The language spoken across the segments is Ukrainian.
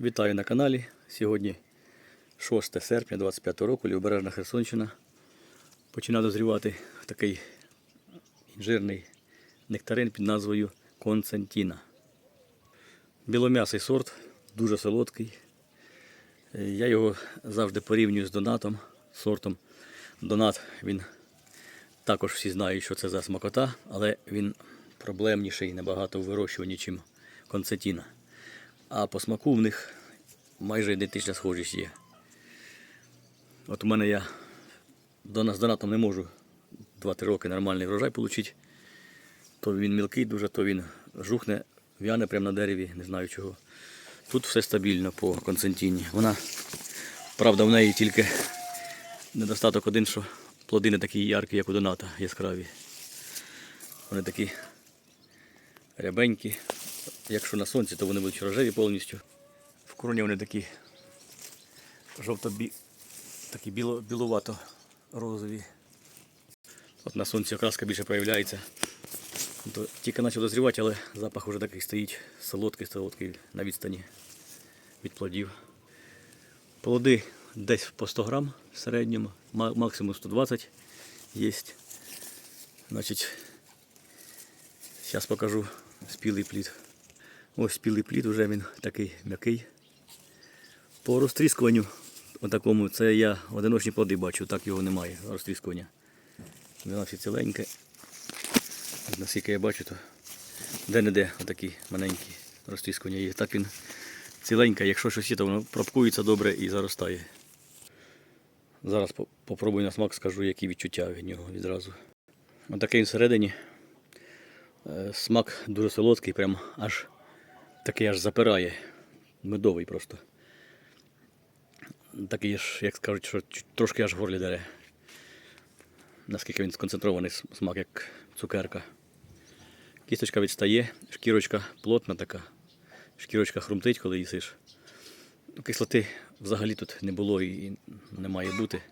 Вітаю на каналі. Сьогодні 6 серпня 25 року, Лівобережна Херсонщина. Починає дозрівати такий інжирний нектарин під назвою Константіна. Білом'ясий сорт, дуже солодкий. Я його завжди порівнюю з донатом, сортом. Донат він також всі знають, що це за смакота, але він проблемніший набагато в вирощуванні, ніж концетіна. А по смаку в них майже ідентична схожість є. От у мене я до нас донатом не можу 2-3 роки нормальний врожай отримати. То він мілкий дуже, то він жухне, в'яне прямо на дереві, не знаю чого. Тут все стабільно по концентіні. Вона, правда, в неї тільки недостаток один, що плоди не такі яркі, як у доната, яскраві. Вони такі рябенькі. Якщо на сонці, то вони будуть рожеві повністю. В короні вони такі жовто такі біло, білувато розові. От на сонці окраска більше проявляється. То тільки почав дозрівати, але запах вже такий стоїть солодкий, солодкий на відстані від плодів. Плоди десь по 100 грам в середньому, максимум 120 є. Значить, зараз покажу спілий плід. Ось спілий плід, вже він такий м'який. По розтріскуванню, отакому, це я одиночні плоди бачу, так його немає, розтріскування. Вона всі ціленьке. Наскільки я бачу, то де-не-де отакі маленькі розтріскування є. Так він ціленька, якщо щось є, то воно пропкується добре і заростає. Зараз по- попробую на смак, скажу, які відчуття від нього відразу. Отакий він всередині. Е, Смак дуже солодкий, прям аж такий аж запирає. Медовий просто. Такий ж, як скажуть, що трошки аж горлі дере. Наскільки він сконцентрований смак, як цукерка. Кісточка відстає, шкірочка плотна така. Шкірочка хрумтить, коли їсиш. Ну, Кислоти взагалі тут не було і не має бути.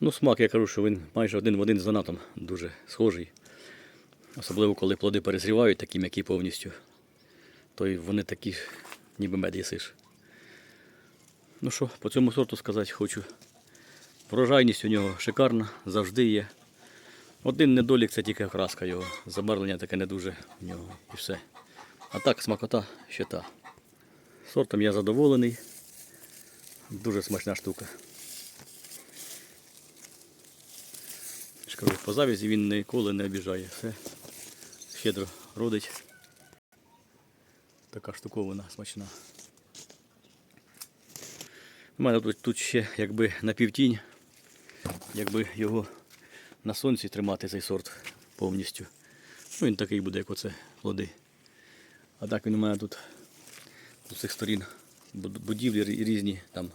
Ну, смак, я кажу, що він майже один в один з донатом дуже схожий. Особливо, коли плоди перезрівають, такі м'які повністю, то й вони такі, ніби мед їсиш. Ну що, по цьому сорту сказати хочу. Врожайність у нього шикарна, завжди є. Один недолік це тільки окраска його. Забарвлення таке не дуже в нього і все. А так, смакота ще та. Сортом я задоволений. Дуже смачна штука. Кажу, по завязі він ніколи не обіжає. Все щедро родить. Така штуковина смачна. У мене тут, тут ще якби напівтінь, якби його на сонці тримати цей сорт повністю. Ну він такий буде, як оце плоди. А так він у мене тут з усіх сторін будівлі різні там.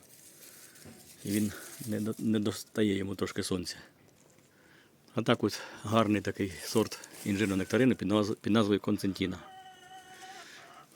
І він не, не достає йому трошки сонця. А так ось гарний такий сорт інжирної нектарини під, назв- під назвою Концентіна.